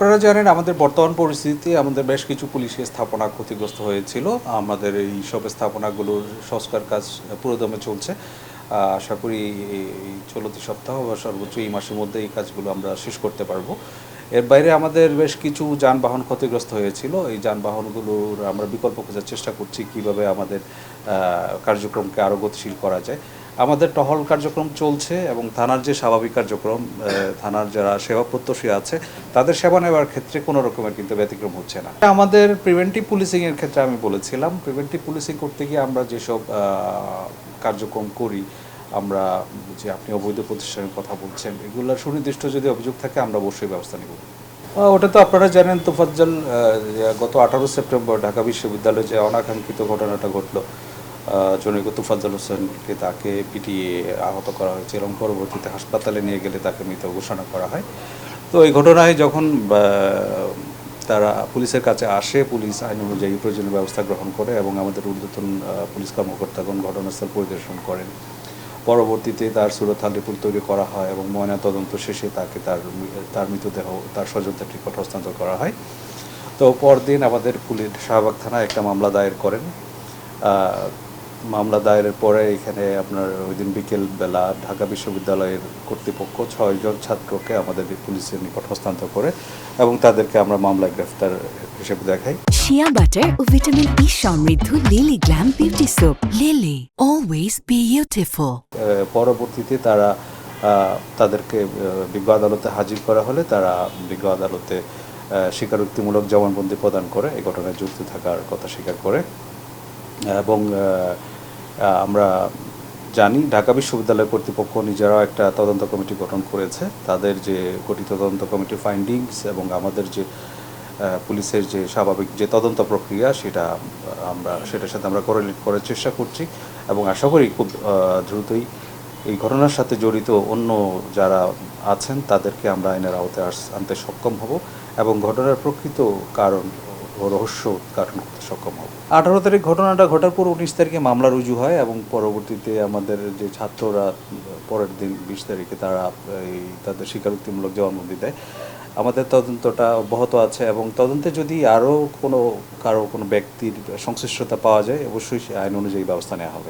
আপনারা জানেন, আমাদের বর্তমান পরিস্থিতিতে আমাদের বেশ কিছু পুলিশি স্থাপনা ক্ষতিগ্রস্ত হয়েছিল। আমাদের এই সব স্থাপনাগুলোর সংস্কার কাজ পুরোদমে চলছে। আশা করি এই চলতি সপ্তাহ বা সর্বোচ্চ এই মাসের মধ্যে এই কাজগুলো আমরা শেষ করতে পারব। এর বাইরে আমাদের বেশ কিছু যানবাহন ক্ষতিগ্রস্ত হয়েছিল। এই যানবাহনগুলোর আমরা বিকল্প খোঁজার চেষ্টা করছি কীভাবে আমাদের কার্যক্রমকে আরও গতিশীল করা যায়। আমাদের টহল কার্যক্রম চলছে এবং থানার যে স্বাভাবিক কার্যক্রম থানার যারা সেবা প্রত্যাশী আছে, তাদের সেবা নেওয়ার ক্ষেত্রে কোনো রকমের কিন্তু ব্যতিক্রম হচ্ছে না। আমাদের প্রিভেন্টিভ পুলিশিং এর ক্ষেত্রে আমি বলেছিলাম প্রিভেন্টিভ পুলিশিং করতে গিয়ে আমরা যেসব কার্যক্রম করি, আমরা যে আপনি অবৈধ প্রতিষ্ঠানের কথা বলছেন, এগুলোর সুনির্দিষ্ট যদি অভিযোগ থাকে, আমরা অবশ্যই ব্যবস্থা নেব। ওটা তো আপনারা জানেন, তোফাজ্জল গত আঠারো সেপ্টেম্বর ঢাকা বিশ্ববিদ্যালয়ে যে অনাকাঙ্ক্ষিত ঘটনাটা ঘটলো জনৈক তোফাজ্জল হোসেনকে তাকে পিটিয়ে আহত করা হয়েছে এবং পরবর্তীতে হাসপাতালে নিয়ে গেলে তাকে মৃত ঘোষণা করা হয়। তো এই ঘটনায় যখন তারা পুলিশের কাছে আসে, পুলিশ আইন অনুযায়ী প্রয়োজনীয় ব্যবস্থা গ্রহণ করে এবং আমাদের ঊর্ধ্বতন পুলিশ কর্মকর্তাগণ ঘটনাস্থল পরিদর্শন করেন। পরবর্তীতে তার সুরতাল রিপোর্ট তৈরি করা হয় এবং ময়না তদন্ত শেষে তাকে তার তার মৃতদেহ, তার স্বজনদের নিকট হস্তান্তর করা হয়। তো পরদিন আমাদের পুলিশ শাহবাগ থানায় একটা মামলা দায়ের করেন। মামলা দায়েরের পরে এখানে আপনার ওই দিন বিকেল বেলা ঢাকা বিশ্ববিদ্যালয়ের কর্তৃপক্ষ ছয়জন ছাত্রকে আমাদের পুলিশের নিকট হস্তান্তর করে এবং তাদেরকে আমরা মামলায় গ্রেফতার হিসেবে দেখাই। শিয়া বাটার ও ভিটামিন ই সমৃদ্ধ Lily glam beauty soap Lily always beautiful পরবর্তীতে তারা তাদেরকে বিজ্ঞ আদালতে হাজির করা হলে তারা বিজ্ঞ আদালতে স্বীকারোক্তিমূলক জবানবন্দি প্রদান করে এই ঘটনায় যুক্ত থাকার কথা স্বীকার করে। এবং আমরা জানি ঢাকা বিশ্ববিদ্যালয় কর্তৃপক্ষ নিজেরাও একটা তদন্ত কমিটি গঠন করেছে। তাদের যে গঠিত তদন্ত কমিটির ফাইন্ডিংস এবং আমাদের যে পুলিশের যে স্বাভাবিক যে তদন্ত প্রক্রিয়া সেটা আমরা, সেটার সাথে আমরা কোরিলেট করার চেষ্টা করছি এবং আশা করি খুব দ্রুতই এই ঘটনার সাথে জড়িত অন্য যারা আছেন তাদেরকে আমরা আইনের আওতায় আনতে সক্ষম হব এবং ঘটনার প্রকৃত কারণ রহস্য উদ্ঘাটন করতে সক্ষম হব। আঠারো তারিখ ঘটনাটা ঘটার পর উনিশ তারিখে মামলা রুজু হয় এবং পরবর্তীতে আমাদের যে ছাত্ররা পরের দিন বিশ তারিখে তারা, এই, তাদের স্বীকারোক্তিমূলক জবানবন্দি দেয়। আমাদের তদন্তটা অব্যাহত আছে এবং তদন্তে যদি আরও কোনো, কারও কোনো ব্যক্তির সংশ্লিষ্টতা পাওয়া যায়, অবশ্যই আইন অনুযায়ী ব্যবস্থা নেওয়া হবে।